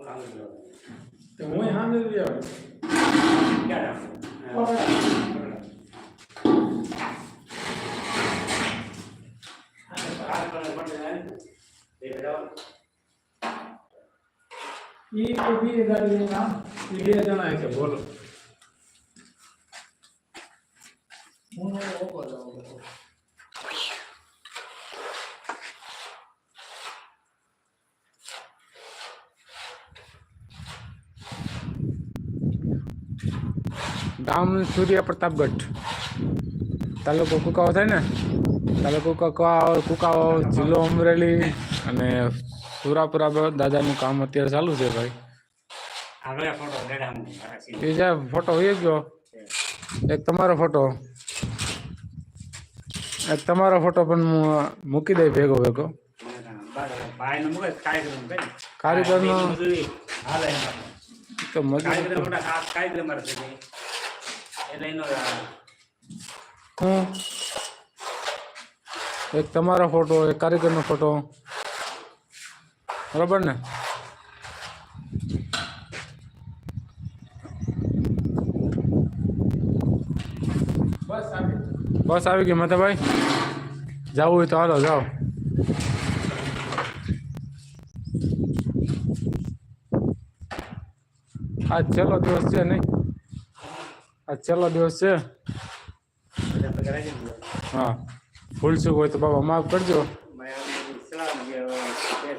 હું કામ જ લઉં. તો હું સામે જ રહ્યો ક્યાં રાખું? આ પણ પણ જાય ને. એ બરાબર. ઈ તો બી ગાડી ગામ સૂર્ય પ્રતાપગઢ તાલુકો કુકાવો થાય ને? તાલુકો કુકાવ કુકાવો જિલ્લો અમરેલી અને સુરાપુરા બ- દાદાનું કામ અત્યારે ચાલુ છે ભાઈ. બીજા ફોટો હોય ગયો એક તમારો ફોટો એક તમારો ફોટો પણ હું મૂકી દઈ ભેગો ભેગો. કાર્યક્રમ. તો મજૂર એક તમારો ફોટો એક કારીગરનો ફોટો. બરાબર ને? બસ આવી બસ આવી ગઈ મતાભાઈ. જવું હોય તો હાલો જાઓ. આજ છેલ્લો દિવસ છે નહીં. આજ છેલ્લો દિવસ છે. હા. ફૂલ ચૂક હોય તો બાબા માફ કરજો.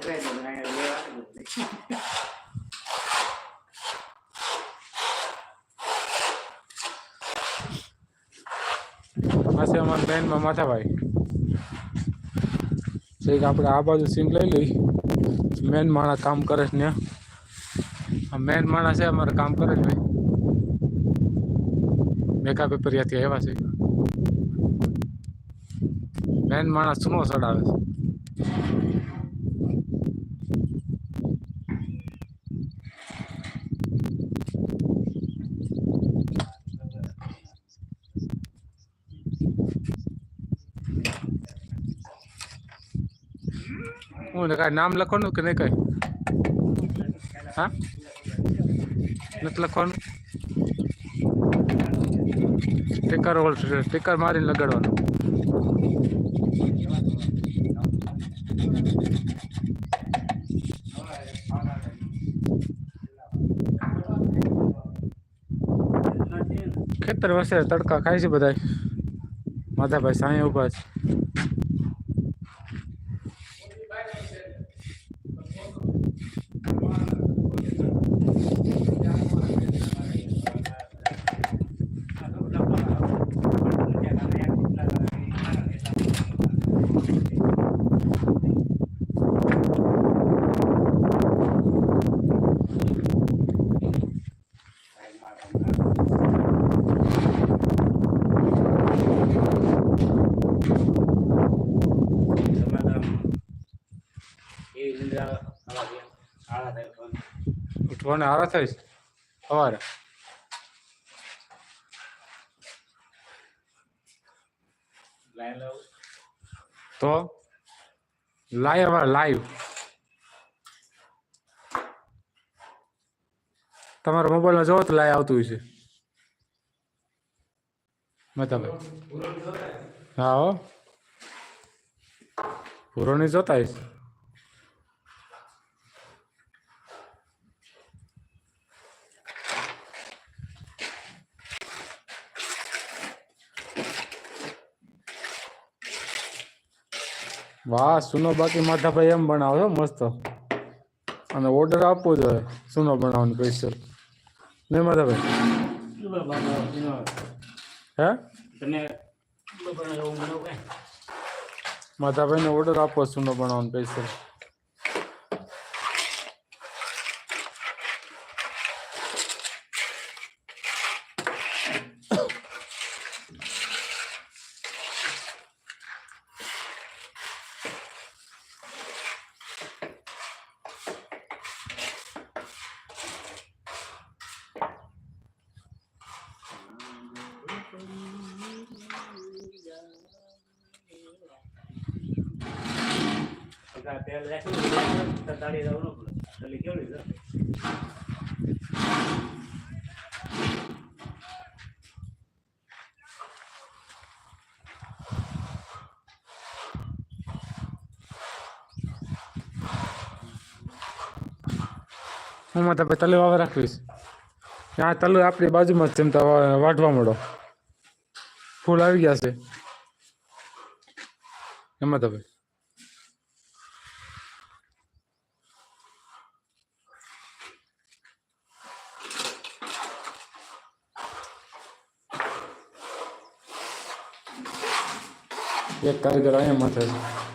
તે. પાસે અમારા બેનમાં માથાભાઈ. છેક આપણે આ બાજુ સીન લઈ લઈ. મેન માણસ કામ કરે છે ને. મેન માણસ છે, અમારે કામ કરે છે. ભાઈ મેકા પેપરિયાથી આવ્યા છે? મેન માણસ સુનો ચડાવે છે? હું કાંઈ નામ લખવાનું કે નહીં કઈ? હા? નથી લખવાનું? સ્ટીકર હોલ સ્ટીકર મારીને લગાડવાનું. ખેતર વસે, તડકા ખાય છે બધાય. માધાભાઈ સાંઈ ઊભા છે એવી નિંદ્રા આવા ગયા. આળા થાય પણ. ઉઠવાને હારા થઈશ. સવારે. તો લાઈવ લાઈવ તમારા મોબાઈલમાં જોવો તો લાઈવ આવતું છે મતલબ હો. પૂરો નહીં જોતા હશે? વાહ, સુનો બાકી માથાભાઈ એમ બનાવો મસ્ત. અને ઓર્ડર આપવો જોઈએ સુનો બનાવવાનું સ્પેશિયલ નહીં માથાભાઈ હે? માથાભાઈને ઓર્ડર આપો, સુનો બનાવવાનું સ્પેશિયલ બધા તેલ રાખ્યું, તો તાળી જવાનું પડે. તાળી કેવડી છે? હું માં તમે તલે વાવે રાખવીશ. ત્યાં તલ આપણી બાજુમાં જ એમ વાટવા મળો. ફૂલ આવી ગયા છે. એમાં તો એક કારીગર અહીંયા માથે છે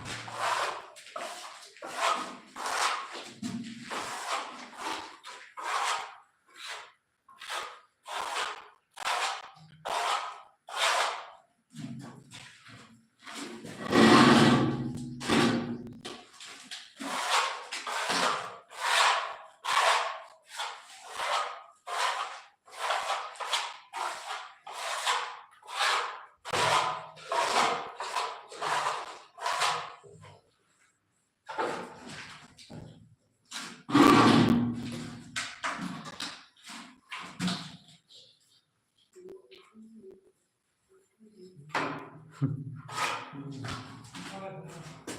哼